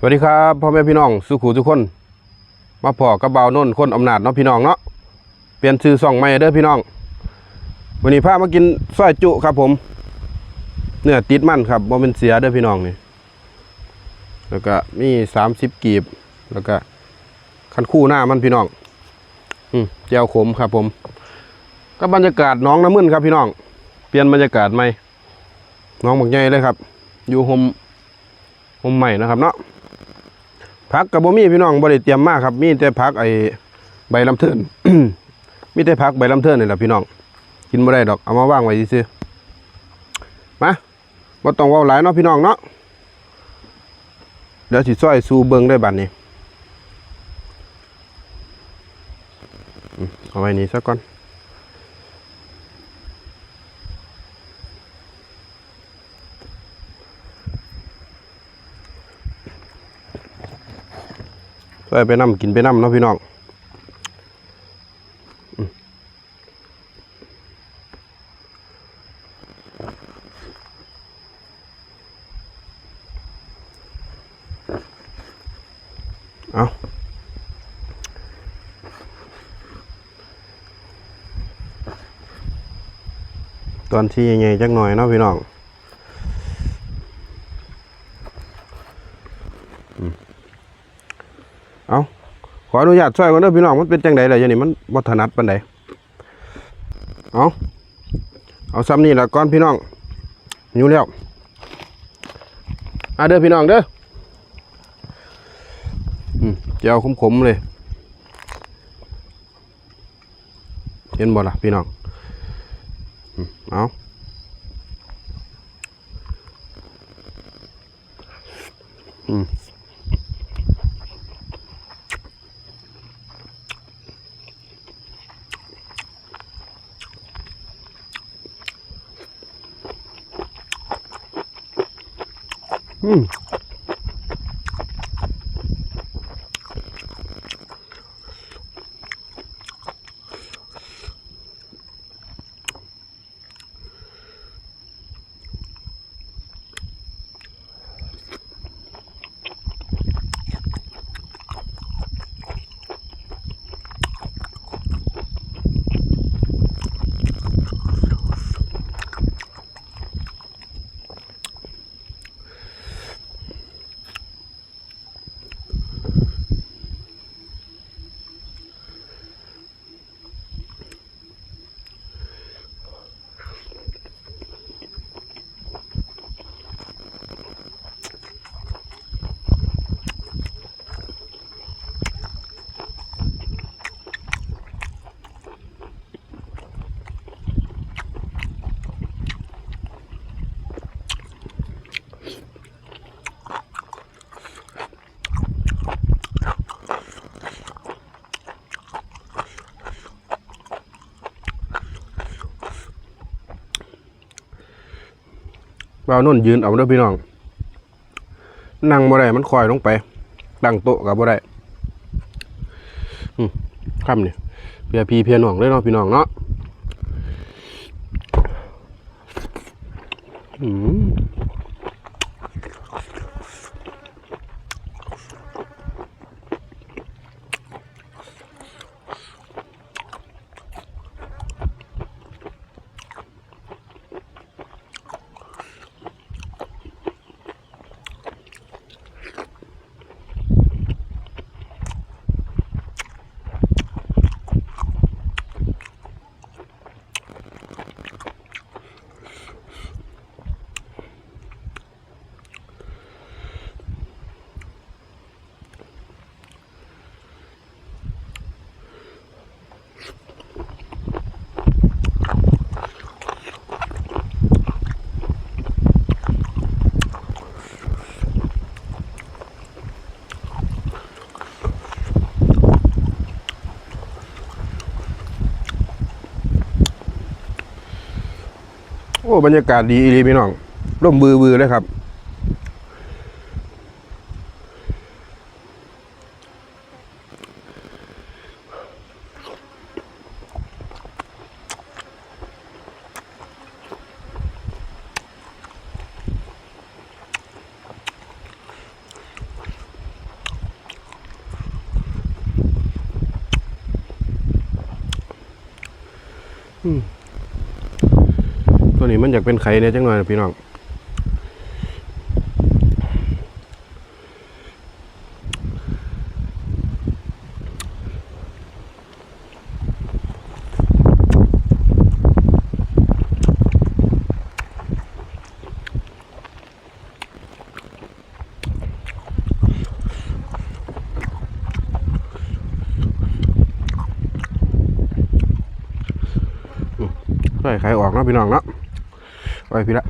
สวัสดีครับพ่อแม่พี่น้องสุขูทุกคน มาพอกับเบาโน่นคนอำนาจเนาะพี่น้องเนาะเปลี่ยนชื่อส่องใหม่เด้อพี่น้อง วันนี้พามากินซอยจุครับผม เนื้อติดมันครับบ่เป็นเสียเด้อพี่น้องนี่แล้วก็มีสามสิบกีบ แล้วก็คันคู่หน้ามันพี่น้อง อืมแจวขมครับผม ก็บรรยากาศน้องน้ำมึนครับพี่น้อง เปลี่ยนบรรยากาศใหม่น้องบักใหญ่เลยครับ อยู่โฮมโฮมใหม่นะครับเนาะ ผักกับบ่มีพี่น้องบ่ได้เตรียมมากครับ มีแต่ผักไอ้ใบลำเทินมีแต่ผักใบลำเทินนี่แหละพี่น้อง กินบ่ได้ดอกเอามาว่างไว้ซื่อมาบ่ต้องว้าหลายเนาะพี่น้องเนาะเดี๋ยวสิซอยสู่เบิงได้บัดนี้เอาไว้นี่ซะก่อน ซอยไปนํกินไปนํเนาะพี่น้องเอาตอนที่ใหญ่ๆจักหน่อยเนาะพี่น้อง เอา ขออนุญาตช่วยกันเด้อพี่น้องมันเป็นจังไดล่ะอย่างนี้มันบ่ถนัดปานใดเอาเอาซ้ำนี่ละก่อนพี่น้องอยู่แล้วอะเด้อพี่น้องเด้อเจียวขมๆเลย เห็นบ่ล่ะพี่น้องเอาอืม อื บ่าวนุ่นยืนเอาเด้อพี่น้อง นั่งบ่ได้มันคอยลงไปตั้งโต๊ะกับบ่ได้อืมค่ำนี่ยเพียพีเพียน้องเลยเนาะพี่น้องเนาะ บรรยากาศดีดีพี่น้องร่มบือบือเลยครับ Hmm. ตัวนี้มันอยากเป็นไข่เนี่ยจังหน่อยพี่น้องใส่ไข่ออกเนาะพี่น้องเนาะ ไปพี่ละ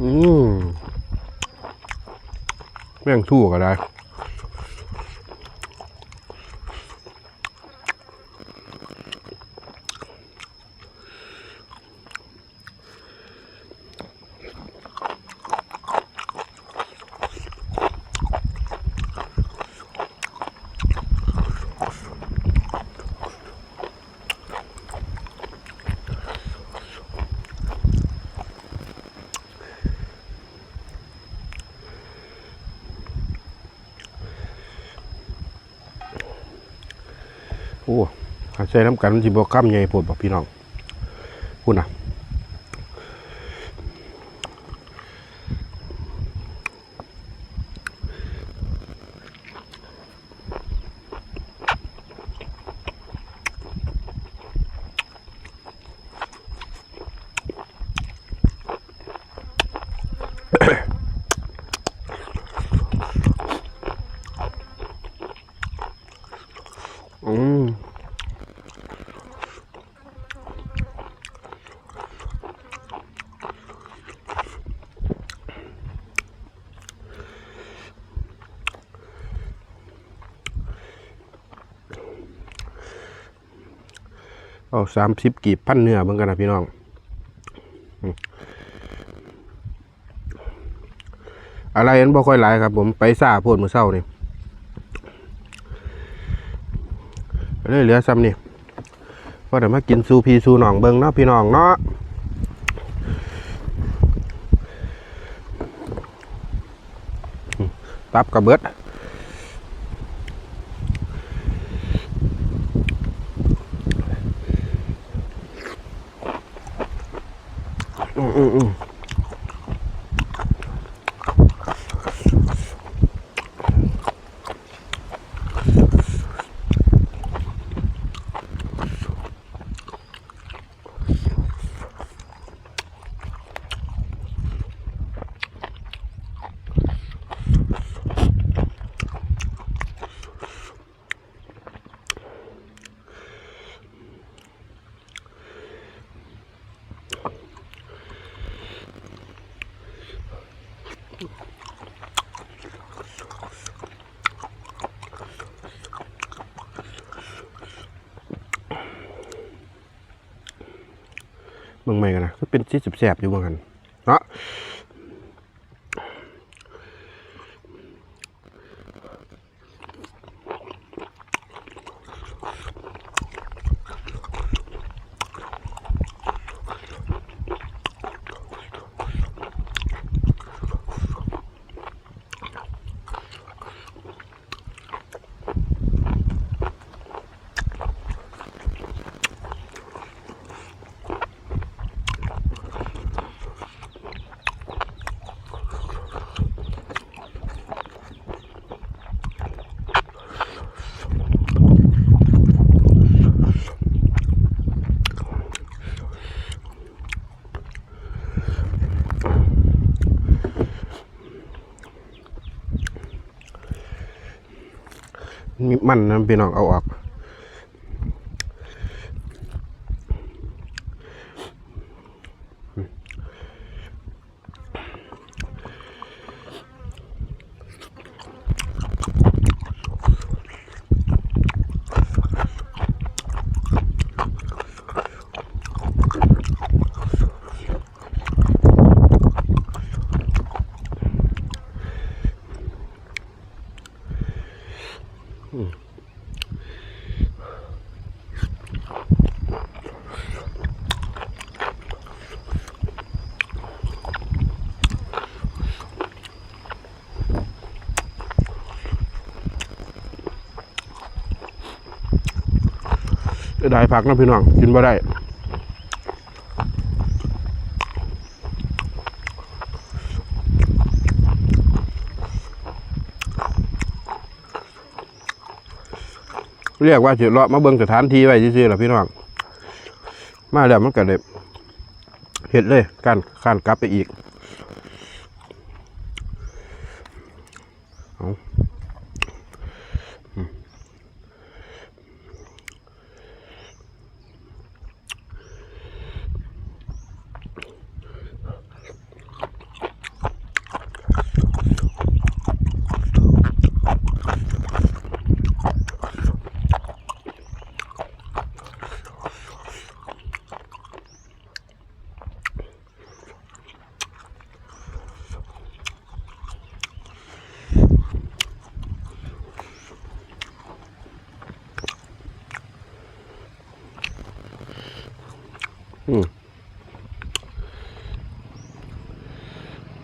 อืมแม่งทู่ก็ได้ โอ้หา ใช้น้ำกันมันสิบวข้ามใหญ่ปวดบอกพี่น้องพูดนะอืม เอาสามสิบกีบพันเนื้อเบิ่งกันนะพี่น้องอะไรนั้นบ่ค่อยหลายครับ ผมไปซ่าโพดมือเศร้านี่เลยเหลือซ้ำนี่พอเดี๋ยวมากินซูพีซูหนองเบิงเนาะพี่น้องเนาะตับกระเบิด อืมอื บิ่งใหม่กันนะก็เป็นที่แสบๆอยู่เหมือนกันเนาะ มีมันนะพี่น้องเอาออก ได้ผักนะพี่น้องกินบ่ได้เรียกว่าสิเลาะมาเบิ่งสถานที่ไว้ซื่อๆล่ะพี่น้องมาแล้วมันก็เลยเฮ็ดเลยการการกลับไปอีก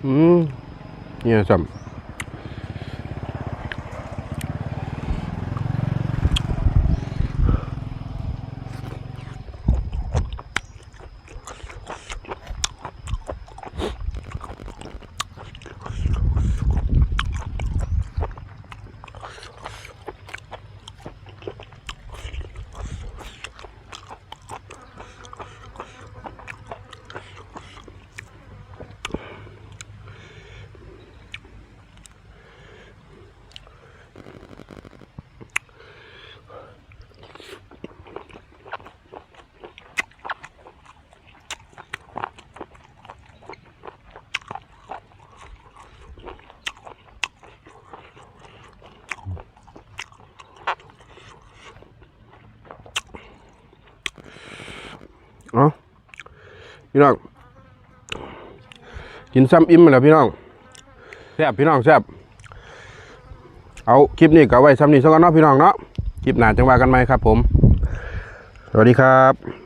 อืมเนี่ พี่น้อง กินซ้ำอิ่มแล้วพี่น้องแซ่บพี่น้องแซ่บเอาคลิปนี้ก็ไว้ซ้ำนี้สักก่อนเนาะพี่น้องเนาะคลิปหน้าจังว่ากันไหมครับผม สวัสดีครับ